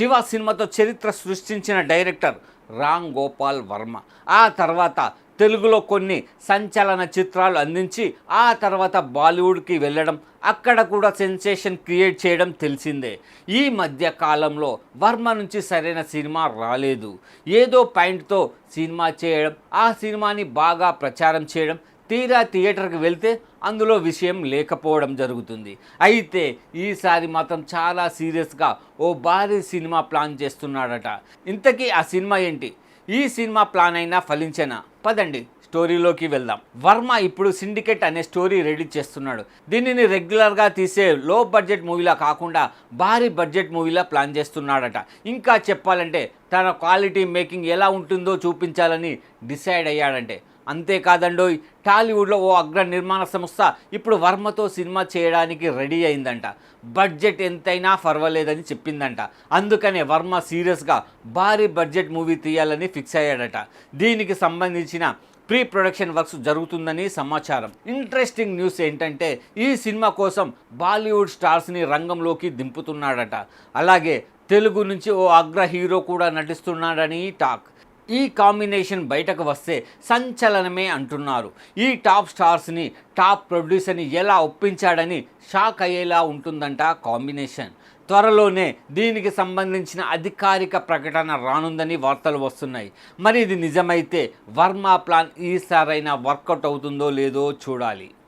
శివ సినిమాతో చరిత్ర సృష్టించిన డైరెక్టర్ రామ్ గోపాల్ వర్మ. ఆ తర్వాత తెలుగులో కొన్ని సంచలన చిత్రాలు అందించి ఆ తర్వాత బాలీవుడ్కి వెళ్ళడం అక్కడ కూడా సెన్సేషన్ క్రియేట్ చేయడం తెలిసిందే. ఈ మధ్య కాలంలో వర్మ నుంచి సరైన సినిమా రాలేదు. ఏదో పాయింట్తో సినిమా చేయడం ఆ సినిమాని బాగా ప్రచారం చేయడం తీరా థియేటర్కి వెళ్తే అందులో విషయం లేకపోవడం జరుగుతుంది. అయితే ఈసారి మాత్రం చాలా సీరియస్గా ఓ భారీ సినిమా ప్లాన్ చేస్తున్నాడట. ఇంతకీ ఆ సినిమా ఏంటి? ఈ సినిమా ప్లాన్ అయినా ఫలించేనా? పదండి స్టోరీలోకి వెళ్దాం. వర్మ ఇప్పుడు సిండికేట్ అనే స్టోరీ రెడీ చేస్తున్నాడు. దీనిని రెగ్యులర్గా తీసే లో బడ్జెట్ మూవీలా కాకుండా భారీ బడ్జెట్ మూవీలా ప్లాన్ చేస్తున్నాడట. ఇంకా చెప్పాలంటే తన క్వాలిటీ మేకింగ్ ఎలా ఉంటుందో చూపించాలని డిసైడ్ అయ్యాడంటే అంతేకాదండోయ్ టాలీవుడ్లో ఓ అగ్ర నిర్మాణ సంస్థ ఇప్పుడు వర్మతో సినిమా చేయడానికి రెడీ అయిందంట. బడ్జెట్ ఎంతైనా పర్వాలేదని చెప్పిందంట. అందుకనే వర్మ సీరియస్గా భారీ బడ్జెట్ మూవీ తీయాలని ఫిక్స్ అయ్యాడట. దీనికి సంబంధించిన ప్రీ ప్రొడక్షన్ వర్క్స్ జరుగుతుందని సమాచారం. ఇంట్రెస్టింగ్ న్యూస్ ఏంటంటే ఈ సినిమా కోసం బాలీవుడ్ స్టార్స్ని రంగంలోకి దింపుతున్నాడట. అలాగే తెలుగు నుంచి ఓ అగ్ర హీరో కూడా నటిస్తున్నాడని టాక్. ఈ కాంబినేషన్ బయటకు వస్తే సంచలనమే అంటున్నారు. ఈ టాప్ స్టార్స్ని టాప్ ప్రొడ్యూసర్ని ఎలా ఒప్పించాడని షాక్ అయ్యేలా ఉంటుందంట కాంబినేషన్. త్వరలోనే దీనికి సంబంధించిన అధికారిక ప్రకటన రానుందని వార్తలు వస్తున్నాయి. మరి ఇది నిజమైతే వర్మ ప్లాన్ ఈసారైనా వర్కౌట్ అవుతుందో లేదో చూడాలి.